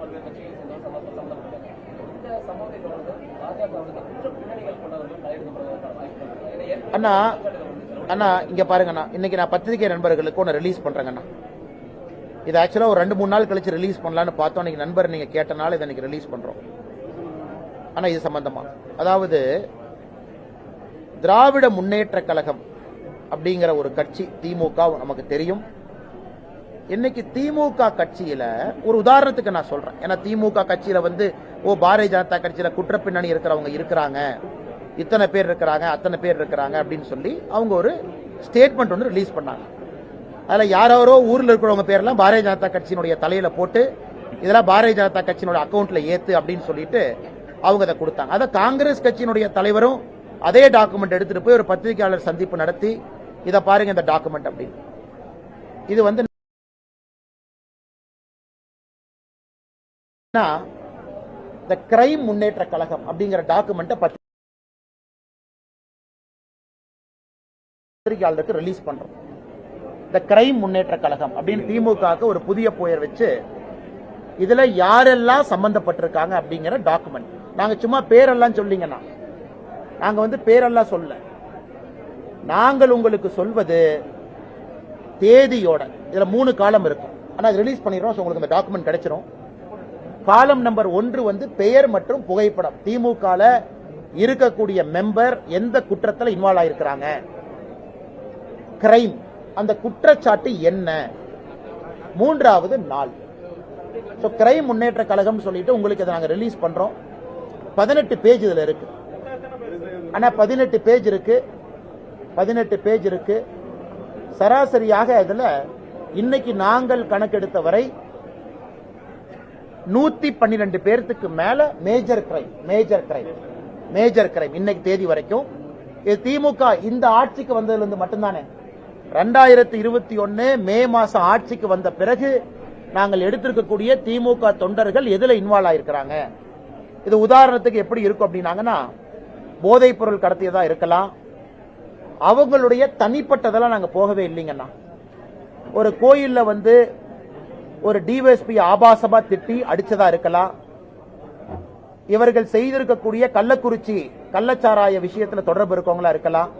பல்வேறு கட்சிகளை சேர்ந்தவர் சம்பந்தம் சம்பந்தப்பட்டாங்க இந்த சம்பவத்தை தொடர்ந்து குற்ற பின்னணிகள் கொண்டவர்கள் கையெழுத்தப்படுவதற்கான வாய்ப்பு அண்ணா அண்ணா இங்க பாருங்கண்ணா. இன்னைக்கு நான் பத்திரிகை நண்பர்களுக்கு ஒன்று ரிலீஸ் பண்றேங்கண்ணா. இது ஆக்சுவலா ஒரு ரெண்டு மூணு நாள் கழிச்சு ரிலீஸ் பண்ணலாம்னு பார்த்தோம். இன்னைக்கு நண்பர் நீங்க கேட்டனால இதை இன்னைக்கு ரிலீஸ் பண்றோம். ஆனா இது சம்பந்தமா? அதாவது திராவிட முன்னேற்ற கழகம் அப்படிங்கிற ஒரு கட்சி திமுக நமக்கு தெரியும். இன்னைக்கு திமுக கட்சியில ஒரு உதாரணத்துக்கு நான் சொல்றேன். ஏன்னா திமுக கட்சியில வந்து ஓ பாரதிய ஜனதா கட்சியில குற்ற பின்னணி இருக்கிறவங்க இருக்கிறாங்க. இத்தனை பேர் இருக்கிறாங்க அத்தனை பேர் இருக்கிறாங்க அப்படின்னு சொல்லி அவங்க ஒரு ஸ்டேட்மெண்ட் ஒன்று ரிலீஸ் பண்ணாங்க. அதில் யாரோ ஊரில் இருக்கிறவங்க பேரெல்லாம் பாரதிய ஜனதா கட்சியினுடைய தலையில போட்டு இதெல்லாம் பாரதிய ஜனதா கட்சியினுடைய அக்கௌண்ட்டில் ஏத்து அப்படின்னு சொல்லிட்டு அவங்க அதை கொடுத்தாங்க. அதை காங்கிரஸ் கட்சியினுடைய தலைவரும் அதே டாக்குமெண்ட் எடுத்துட்டு போய் ஒரு பத்திரிகையாளர் சந்திப்பு நடத்தி இதை பாருங்க இந்த டாக்குமெண்ட் அப்படின்னு. இது வந்து த கிரைம் முன்னேற்ற கழகம் அப்படிங்கிற டாக்குமெண்ட்டை பத்திரிகையாளருக்கு ரிலீஸ் பண்றோம். த கிரைம் முன்னேற்ற கழகம் அப்படின்னு திமுக ஒரு புதிய புயர் வச்சு இதுல யாரெல்லாம் சம்பந்தப்பட்டிருக்காங்க அப்படிங்கிற டாக்குமெண்ட் நாங்க சும்மா பேரெல்லாம் சொல்லிங்கன்னா நாங்க வந்து பேரெல்லாம் சொல்ல. நாங்கள் உங்களுக்கு சொல்வது தேதியோட இதுல மூணு காலம் இருக்கும். ஆனா ரிலீஸ் பண்ணிடுறோம் உங்களுக்கு இந்த டாக்குமெண்ட் கிடைச்சிரும். காலம் நம்பர் ஒன்று வந்து பெயர் மற்றும் புகைப்படம். திமுகல இருக்கக்கூடிய மெம்பர் எந்த குற்றத்தில் இன்வால்வ் ஆயிருக்கிறாங்க? கிரைம் அந்த குற்றச்சாட்டு என்ன? மூன்றாவது நாள். ஸோ கிரைம் முன்னேற்ற கழகம் சொல்லிட்டு உங்களுக்கு இதை நாங்கள் ரிலீஸ் பண்றோம். பதினெட்டு பேஜ் இதில் இருக்கு. ஆனால் பதினெட்டு பேஜ் இருக்கு. பதினெட்டு பேஜ் இருக்கு. சராசரியாக இதில் இன்னைக்கு நாங்கள் கணக்கெடுத்த வரை நூத்தி பன்னிரெண்டு பேர்த்துக்கு மேல major crime major crime major crime இன்னைக்கு தேதி வரைக்கும். இது திமுக இந்த ஆட்சிக்கு வந்ததுல இருந்து மட்டும்தானே. ரெண்டாயிரத்தி இருபத்தி ஒன்னு மே மாசம் ஆட்சிக்கு வந்த பிறகு நாங்கள் எடுத்திருக்கக்கூடிய திமுக தொண்டர்கள் எதுல இன்வால்வ் ஆயிருக்கிறாங்க? இது உதாரணத்துக்கு எப்படி இருக்கும் அப்படின்னாங்கன்னா போதைப் பொருள் கடத்தியதா இருக்கலாம். அவங்களுடைய தனிப்பட்டதெல்லாம் நாங்க போகவே இல்லைங்கண்ணா. ஒரு கோயில்ல வந்து ஒரு டிஎஸ்பி ஆபாசமா திட்டி அடிச்சதா இருக்கலாம். இவர்கள் செய்திருக்கக்கூடிய கள்ளக்குறிச்சி கள்ளச்சாராய விஷயத்துல தொடர்பு இருக்கவங்களா இருக்கலாம்.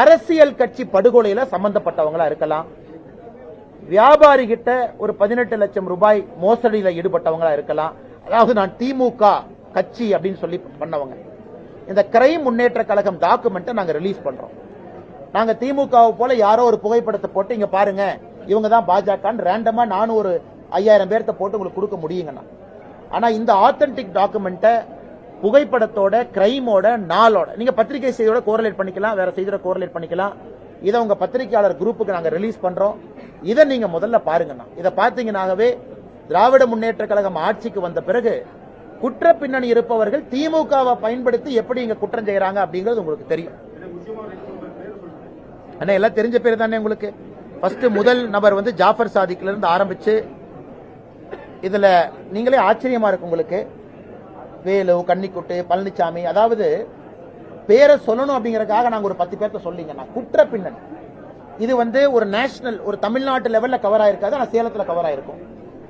அரசியல் கட்சி படுகொலையில சம்பந்தப்பட்டவங்களா இருக்கலாம். வியாபாரி கிட்ட ஒரு பதினெட்டு லட்சம் ரூபாய் மோசடியில ஈடுபட்டவங்களா இருக்கலாம். அதாவது நான் திமுக கட்சி அப்படின்னு சொல்லி பண்ணவங்க. இந்த கிரைம் முன்னேற்ற கழகம் டாக்குமெண்ட்டை நாங்க ரிலீஸ் பண்றோம். நாங்க திமுகவை போல யாரோ ஒரு புகைப்படத்தை போட்டு இங்க பாருங்க. இவங்க தான் பாஜகன்னு ரேண்டமா நானும் ஒரு ஐயாயிரம் பேர்த்த போட்டு உங்களுக்கு கொடுக்க முடியுங்கண்ணா. ஆனா இந்த ஆத்தென்டிக் டாக்குமெண்ட்டை புகைப்படத்தோட கிரைமோட நாளோட நீங்க பத்திரிகை செய்தியோட கோரலேட் பண்ணிக்கலாம் வேற செய்தியோட கோரலேட் பண்ணிக்கலாம். இதை உங்க பத்திரிகையாளர் குரூப்புக்கு நாங்க ரிலீஸ் பண்றோம். இதை நீங்க முதல்ல பாருங்கண்ணா. இதை பார்த்தீங்கன்னாகவே திராவிட முன்னேற்ற கழகம் ஆட்சிக்கு வந்த பிறகு குற்ற பின்னணி இருப்பவர்கள் திமுகவை பயன்படுத்தி எப்படி இங்க குற்றம் செய்யறாங்க அப்படிங்கிறது உங்களுக்கு தெரியும். அண்ணா எல்லாம் தெரிஞ்ச பேர் தானே உங்களுக்கு? ஃபர்ஸ்ட் முதல் நபர் வந்து ஜாஃபர் சாதிக்ல இருந்து ஆரம்பிச்சு இதுல நீங்களே ஆச்சரியமா இருக்கு உங்களுக்கு. வேலு கன்னிக்குட்டு பழனிசாமி அதாவது பேரை சொல்லணும் அப்படிங்கறதுக்காக நாங்க ஒரு பத்து பேர்த்த சொல்லிங்க. குற்ற பின்னணி. இது வந்து ஒரு நேஷனல் ஒரு தமிழ்நாட்டு லெவல்ல கவர் ஆயிருக்காது. ஆனா சேலத்துல கவர் ஆயிருக்கும்.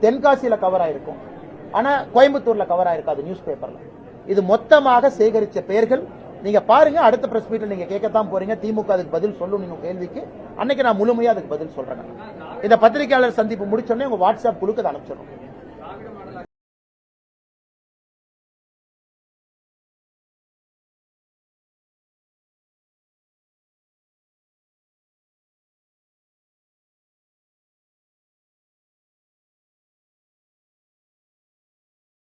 தென்காசியில கவர் ஆயிருக்கும். ஆனா கோயம்புத்தூர்ல கவர் ஆயிருக்காது நியூஸ் பேப்பர்ல இது மொத்தமாக சேகரிச்ச பெயர்கள் நீங்க பாருங்க அடுத்த பிரஸ் மீட்ல நீங்க கேட்கத்தான் போறீங்க. திமுக அதுக்கு பதில் சொல்லும் நீங்க கேள்விக்கு அன்னைக்கு நான் முழுமையா அதுக்கு பதில் சொல்றேன். இந்த பத்திரிகையாளர் சந்திப்பு முடிச்சோடனே உங்க வாட்ஸ்அப் குழுக்கு அதை அனுப்பிச்சிடும்